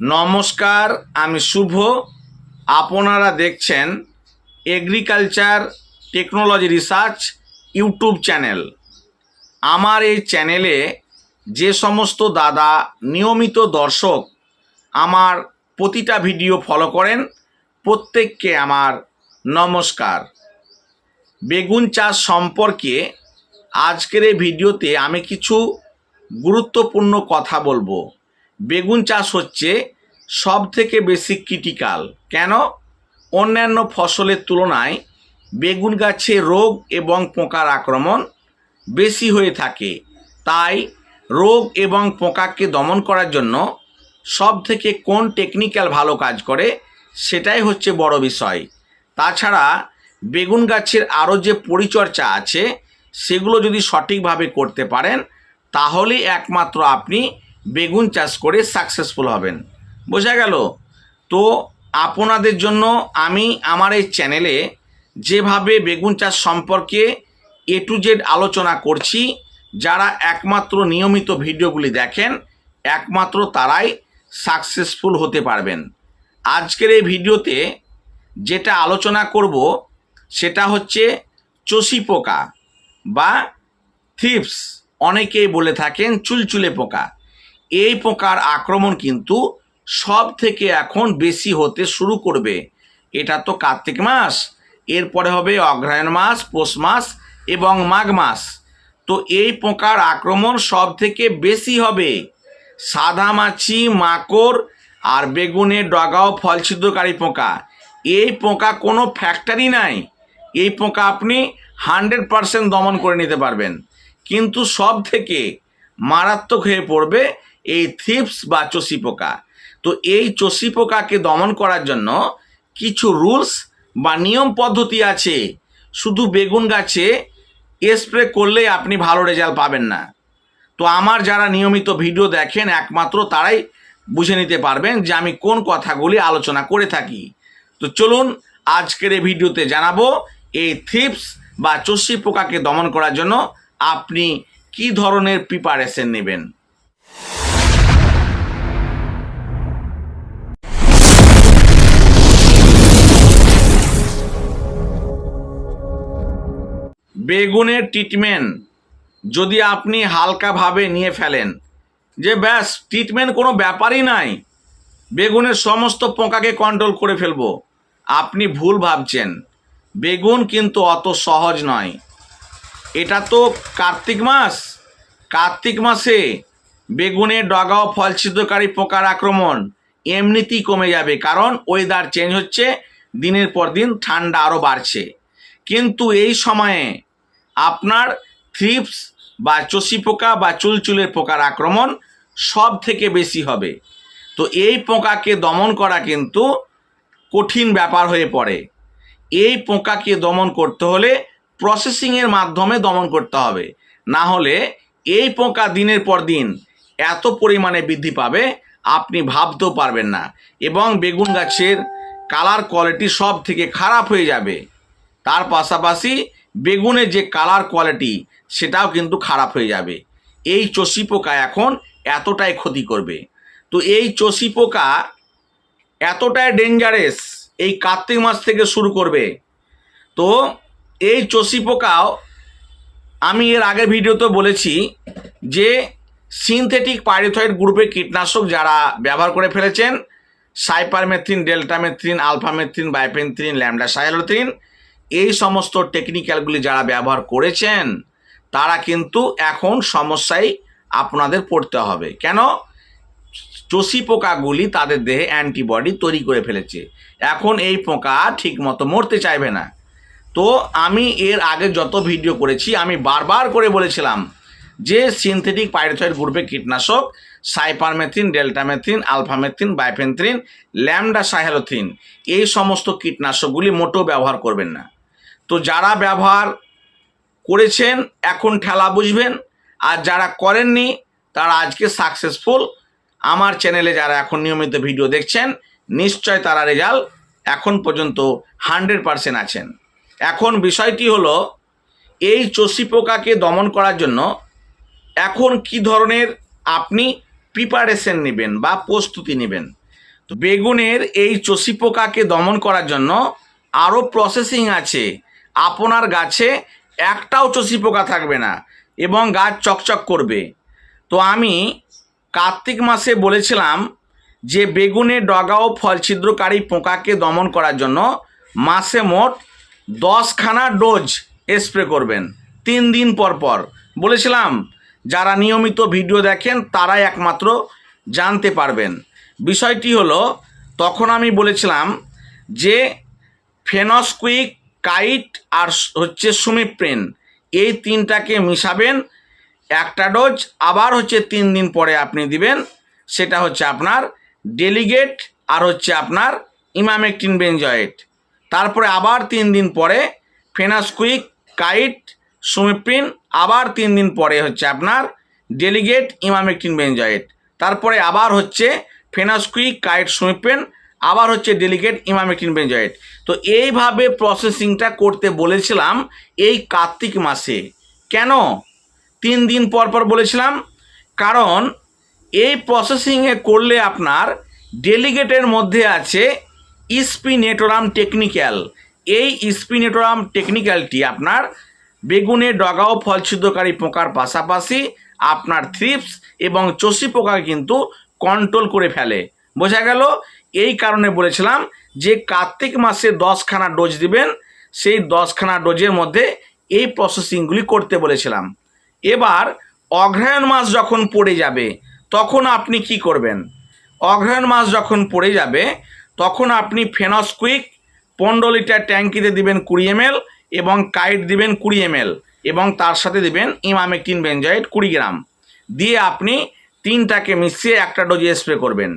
নমস্কার, আমি শুভ। আপনারা দেখছেন agriculture technology research YouTube channel. আমার এই চ্যানেলে যে সমস্ত দাদা, নিয়মিত দর্শক আমার প্রতিটা ভিডিও ফলো করেন, প্রত্যেককে আমার নমস্কার। বেগুন চাষ সম্পর্কে আজকের এই ভিডিওতে আমি কিছু গুরুত্বপূর্ণ কথা বলব। বেগুন চাষ হচ্ছে সব থেকে বেশি ক্রিটিক্যাল? কেন? অন্যান্য ফসলের তুলনায় বেগুন গাছে রোগ এবং পোকার আক্রমণ বেশি হয়ে থাকে। তাই রোগ এবং পোকাকে দমন করার জন্য সব থেকে কোন টেকনিক্যাল ভালো কাজ করে সেটাই হচ্ছে বড় বিষয়। তাছাড়া বেগুন গাছের আরও যে পরিচর্যা আছে, সেগুলো যদি সঠিকভাবে করতে পারেন, তাহলেই একমাত্র আপনি বেগুন চাষ করে সাকসেসফুল হবেন। বোঝা গেল? তো আপনাদের জন্য আমি আমার এই চ্যানেলে যেভাবে বেগুন চাষ সম্পর্কে এ টু জেড আলোচনা করছি, যারা একমাত্র নিয়মিত ভিডিওগুলি দেখেন, একমাত্র তারাই সাকসেসফুল হতে পারবেন। আজকের এই ভিডিওতে যেটা আলোচনা করব, সেটা হচ্ছে চষি পোকা বা থিপস অনেকেই বলে থাকেন চুলচুলে পোকা। এই পোকার আক্রমণ কিন্তু সব থেকে এখন বেশি হতে শুরু করবে। এটা তো কার্তিক মাস, এরপরে হবে অগ্রহায়ণ মাস, পৌষ মাস এবং মাঘ মাস। তো এই পোকার আক্রমণ সব থেকে বেশি হবে। সাদা মাছি, মাকড় আর বেগুনের ডগাও ফল ছিদ্রকারী পোকা। এই পোকা কোনো ফ্যাক্টরি নাই। এই পোকা আপনি হান্ড্রেড পারসেন্ট দমন করে নিতে পারবেন। কিন্তু সব থেকে মারাত্মক হয়ে পড়বে এই থিপস বা চষি পোকা। তো এই চষি পোকাকে দমন করার জন্য কিছু রুলস বা নিয়ম পদ্ধতি আছে। শুধু বেগুন গাছে স্প্রে করলেই আপনি ভালো রেজাল্ট পাবেন না। তো আমার যারা নিয়মিত ভিডিও দেখেন, একমাত্র তারাই বুঝে নিতে পারবেন যে আমি কোন কথাগুলি আলোচনা করে থাকি। তো চলুন আজকের এই ভিডিওতে জানাব এই থিপস বা চষি পোকাকে দমন করার জন্য আপনি কি ধরনের প্রিপারেশন নেবেন। বেগুনের ট্রিটমেন্ট যদি আপনি হালকাভাবে নিয়ে ফেলেন, যে ব্যাস ট্রিটমেন্ট কোনো ব্যাপারই নাই। বেগুনের সমস্ত পোকাকে কন্ট্রোল করে ফেলব। আপনি ভুল ভাবছেন। বেগুন কিন্তু অত সহজ নয়। এটা তো কার্তিক মাস। কার্তিক মাসে বেগুনের ডগা ও ফল ছিদ্রকারী পোকার আক্রমণ এমনিতেই কমে যাবে, কারণ ওয়েদার চেঞ্জ হচ্ছে, দিনের পর দিন ঠান্ডা আরও বাড়ছে। কিন্তু এই সময়ে আপনার থ্রিপস বা চষি পোকা বা চুলচুলের পোকার আক্রমণ সব থেকে বেশি হবে। তো এই পোকাকে দমন করা কিন্তু কঠিন ব্যাপার হয়ে পড়ে। এই পোকাকে দমন করতে হলে প্রসেসিংয়ের মাধ্যমে দমন করতে হবে। না হলে এই পোকা দিনের পর দিন এত পরিমাণে বৃদ্ধি পাবে, আপনি ভাবতেও পারবেন না এবং বেগুন গাছের কালার কোয়ালিটি সব থেকে খারাপ হয়ে যাবে। তার পাশাপাশি বেগুনের যে কালার কোয়ালিটি সেটাও কিন্তু খারাপ হয়ে যাবে। এই চষি পোকা এখন এতটাই ক্ষতি করবে। তো এই চষি পোকা এতটাই ডেঞ্জারেস এই কার্তিক মাস থেকে শুরু করবে। তো এই চষি পোকাও আমি এর আগের ভিডিওতে বলেছি যে সিনথেটিক পাইরিথয়েড গ্রুপের কীটনাশক যারা ব্যবহার করে ফেলেছেন, cypermethrin, deltamethrin, alphamethrin, bifenthrin, lambda cyhalothrin এই সমস্ত টেকনিক্যালগুলি যারা ব্যবহার করেছেন, তারা কিন্তু এখন সমস্যায় আপনাদের পড়তে হবে। কেন? চষি পোকাগুলি তাদের দেহে অ্যান্টিবডি তৈরি করে ফেলেছে। এখন এই পোকা ঠিকমতো মরতে চাইবে না। তো আমি এর আগে যত ভিডিও করেছি, আমি বারবার করে বলেছিলাম যে সিনথেটিক পাইরোথয়েড গ্রুপের কীটনাশক সাইপারমেথিন ডেল্টামেথিন আলফামেথিন বাইফেন্থ্রিন ল্যামডা সাহেলোথিন এই সমস্ত কীটনাশকগুলি মোটেও ব্যবহার করবেন না। তো যারা ব্যবহার করেছেন, এখন ঠেলা বুঝবেন। আর যারা করেননি, তারা আজকে সাকসেসফুল আমার চ্যানেলে যারা এখন নিয়মিত ভিডিও দেখছেন, নিশ্চয় তারা রেজাল্ট এখন পর্যন্ত হান্ড্রেড পারসেন্ট আছেন। এখন বিষয়টি হলো, এই চষি পোকাকে দমন করার জন্য এখন কি ধরনের আপনি প্রিপারেশন নেবেন বা প্রস্তুতি নেবেন? তো বেগুনের এই চষি পোকাকে দমন করার জন্য আরও প্রসেসিং আছে। আপনার গাছে একটাও চষি পোকা থাকবে না এবং গাছ চকচক করবে। তো আমি কার্তিক মাসে বলেছিলাম যে বেগুনে ডগা ও ফল ছিদ্রকারী পোকাকে দমন করার জন্য মাসে মোট দশখানা ডোজ স্প্রে করবেন, তিন দিন পর পর। বলেছিলাম, যারা নিয়মিত ভিডিও দেখেন তারাই একমাত্র জানতে পারবেন। বিষয়টি হলো, তখন আমি বলেছিলাম যে ফেনসকুইক কাইট আর হচ্ছে সুমিপ্রেন। এই তিনটাকে মিশাবেন একটা ডোজ, আবার হচ্ছে তিন দিন পরে আপনি দিবেন। সেটা হচ্ছে আপনার ডেলিগেট আর হচ্ছে আপনার ইমামেকটিন বেঞ্জয়েট তারপরে আবার তিন দিন পরে ফেনাসকুইক, কাইট, সুমিপ্রিন, আবার তিন দিন পরে হচ্ছে আপনার ডেলিগেট ইমামেকটিন বেঞ্জয়েট তারপরে আবার হচ্ছে ফেনাসকুইক, কাইট, সুমিপ্রিন আবার হচ্ছে ডেলিগেট ইমামেকটিন বেঞ্জয়েট তো এইভাবে প্রসেসিংটা করতে বলেছিলাম এই কার্তিক মাসে। কেন? তিন দিন পর পর বলেছিলাম। কারণ এই প্রসেসিংয়ে করলে আপনার ডেলিগেটের মধ্যে আছে ইস্পিনেটোরাম টেকনিক্যাল এই ইস্পিনেটোরাম টেকনিক্যালটি আপনার বেগুনে ডগাও ফল ছিদ্রকারী পোকার পাশাপাশি আপনার থ্রিপস এবং চষি পোকা কিন্তু কন্ট্রোল করে ফেলে। বোঝা গেল? এই কারণে বলেছিলাম যে কার্তিক মাসে দশখানা ডোজ দিবেন, সেই দশখানা ডোজের মধ্যে এই প্রসেসিংগুলি করতে বলেছিলাম। এবার অগ্রহায়ণ মাস যখন পড়ে যাবে, তখন আপনি কি করবেন? অগ্রহায়ণ মাস যখন পড়ে যাবে, তখন আপনি ফেনসকুইক পনেরো লিটার ট্যাঙ্কিতে দিবেন কুড়ি এমএল এবং কাইট দিবেন কুড়ি এমএল এবং তার সাথে দিবেন ইমামেকটিন বেঞ্জয়েড কুড়ি গ্রাম। দিয়ে আপনি তিনটাকে মিশিয়ে একটা ডোজে স্প্রে করবেন।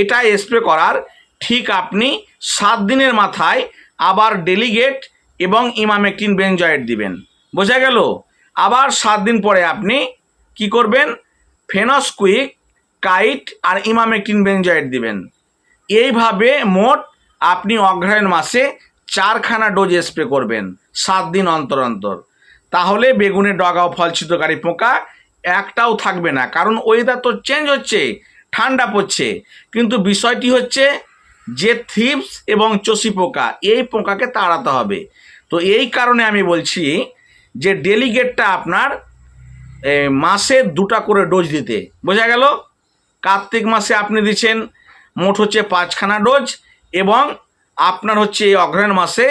এটা স্প্রে করার ঠিক আপনি সাত দিনের মাথায় আবার ডেলিগেট এবং ইমামেকটিন বেঞ্জয়েড দিবেন। বোঝা গেল? আবার সাত দিন পরে আপনি কি করবেন? ফেনসকুইক, কাইট আর ইমামেকটিন বেঞ্জয়েড দিবেন। এইভাবে মোট আপনি অগ্রহায়ণ মাসে চারখানা ডোজ স্প্রে করবেন, সাত দিন অন্তর অন্তর। তাহলে বেগুনের ডগা ও ফল ছিদ্রকারী পোকা একটাও থাকবে না, কারণ ওয়েদার তো চেঞ্জ হচ্ছে। ঠান্ডা পড়ছে। কিন্তু বিষয়টি হচ্ছে যে থিপস এবং চষি পোকা, এই পোকাকে তাড়াতে হবে। তো এই কারণে আমি বলছি যে ডেলিগেটটা আপনার মাসে দুটা করে ডোজ দিতে। বোঝা গেল? কার্তিক মাসে আপনি দিচ্ছেন মোট হচ্ছে পাঁচখানা ডোজ এবং আপনার হচ্ছে এই অগ্রহায়ণ মাসে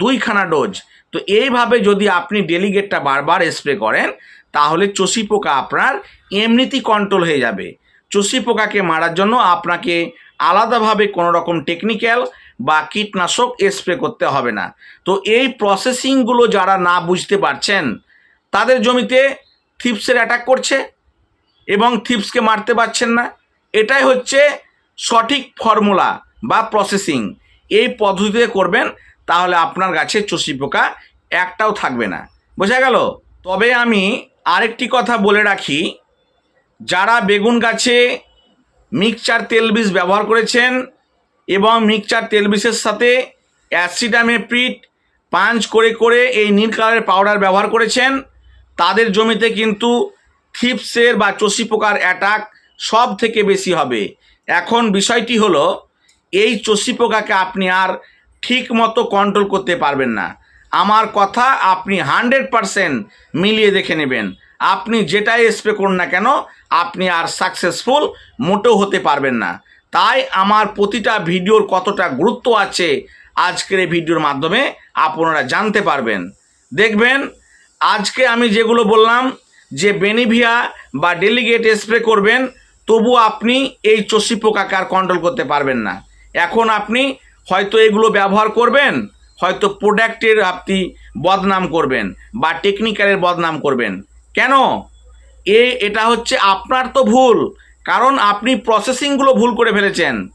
দুইখানা ডোজ। তো এইভাবে যদি আপনি ডেলিগেটটা বারবার স্প্রে করেন, তাহলে চষি পোকা আপনার এমনিতেই কন্ট্রোল হয়ে যাবে। চষি পোকাকে মারার জন্য আপনাকে আলাদাভাবে কোনো রকম টেকনিক্যাল বা কীটনাশক স্প্রে করতে হবে না। তো এই প্রসেসিংগুলো যারা না বুঝতে পারছেন, তাদের জমিতে থিপসের অ্যাটাক করছে এবং থিপসকে মারতে পারছেন না। এটাই হচ্ছে সঠিক ফর্মুলা বা প্রসেসিং এই পদ্ধতিতে করবেন, তাহলে আপনার গাছে চষি পোকা একটাও থাকবে না। বোঝা গেল? তবে আমি আরেকটি কথা বলে রাখি যারা বেগুন গাছে মিক্সচার তেল বীজ ব্যবহার করেছেন এবং মিক্সচার তেল বীজের সাথে অ্যাসিডামেপ্রিট পাঞ্চ করে করে এই নীল কালারের পাউডার ব্যবহার করেছেন, তাদের জমিতে কিন্তু থিপসের বা চষি পোকার অ্যাটাক সব থেকে বেশি হবে। এখন বিষয়টি হলো, এই চষি পোকাকে আপনি আর ঠিক মতো কন্ট্রোল করতে পারবেন না। আমার কথা আপনি হান্ড্রেড পারসেন্ট মিলিয়ে দেখে নেবেন। আপনি যেটাই স্প্রে করুন না কেন, আপনি আর সাকসেসফুল মোটেও হতে পারবেন না। তাই আমার প্রতিটা ভিডিওর কতটা গুরুত্ব আছে আজকের এই ভিডিওর মাধ্যমে আপনারা জানতে পারবেন। দেখবেন, আজকে আমি যেগুলো বললাম, যে বেনিভিয়া বা ডেলিগেট স্প্রে করবেন, তবু আপনি এই চষি পোকাকে আর কন্ট্রোল করতে পারবেন না। এখন আপনি হয়তো এগুলো ব্যবহার করবেন, হয়তো প্রোডাক্টের আপনি বদনাম করবেন বা টেকনিক্যালের বদনাম করবেন। কেন? এ, এটা হচ্ছে আপনার তো ভুল, কারণ আপনি প্রসেসিংগুলো ভুল করে ফেলেছেন।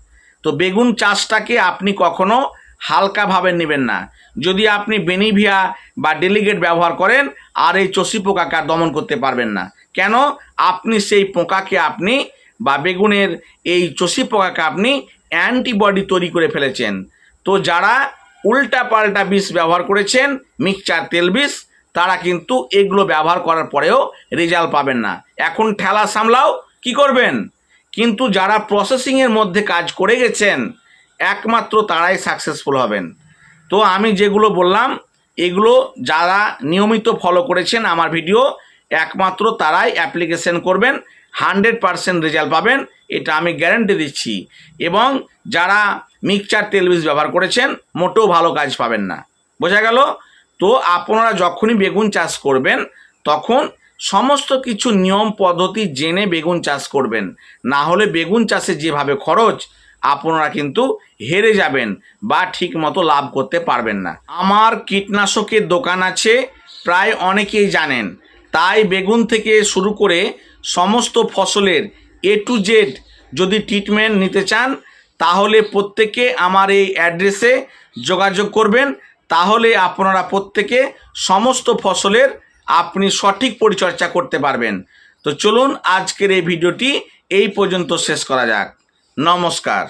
তো বেগুন চাষটাকে আপনি কখনো হালকাভাবে নেবেন না। যদি আপনি বেনিভিয়া বা ডেলিগেট ব্যবহার করেন, আর এই চষি পোকাকে আর দমন করতে পারবেন না। কেন? আপনি সেই পোকাকে আপনি বা বেগুনের এই চষি পোকাকে আপনি অ্যান্টিবডি তৈরি করে ফেলেছেন। তো যারা উল্টা পাল্টা বিষ ব্যবহার করেছেন, মিক্সচার তেল বিষ তারা কিন্তু এগুলো ব্যবহার করার পরেও রেজাল্ট পাবেন না। এখন ঠেলা সামলাও, কি করবেন? কিন্তু যারা প্রসেসিংয়ের মধ্যে কাজ করে গেছেন, একমাত্র তারাই সাকসেসফুল হবেন। তো আমি যেগুলো বললাম, এগুলো যারা নিয়মিত ফলো করেছেন আমার ভিডিও একমাত্র তারাই অ্যাপ্লিকেশন করবেন হান্ড্রেড পারসেন্ট রেজাল্ট পাবেন, এটা আমি গ্যারেন্টি দিচ্ছি। এবং যারা মিক্সচার তেলবিজ ব্যবহার করেছেন, মোটেও ভালো কাজ পাবেন না। বোঝা গেল? তো আপনারা যখনই বেগুন চাষ করবেন, তখন সমস্ত কিছু নিয়ম, পদ্ধতি জেনে বেগুন চাষ করবেন। না হলে বেগুন চাষে যেভাবে খরচ, আপনারা কিন্তু হেরে যাবেন বা ঠিক মতো লাভ করতে পারবেন না। আমার কীটনাশকের দোকান আছে, প্রায় অনেকেই জানেন। তাই বেগুন থেকে শুরু করে সমস্ত ফসলের এ টু জেড যদি ট্রিটমেন্ট নিতে চান, তাহলে প্রত্যেকে আমার এই অ্যাড্রেসে যোগাযোগ করবেন। তাহলে আপনারা প্রত্যেকে সমস্ত ফসলের আপনি সঠিক পরিচর্যা করতে পারবেন। তো চলুন আজকের এই ভিডিওটি এই পর্যন্ত শেষ করা যাক। নমস্কার।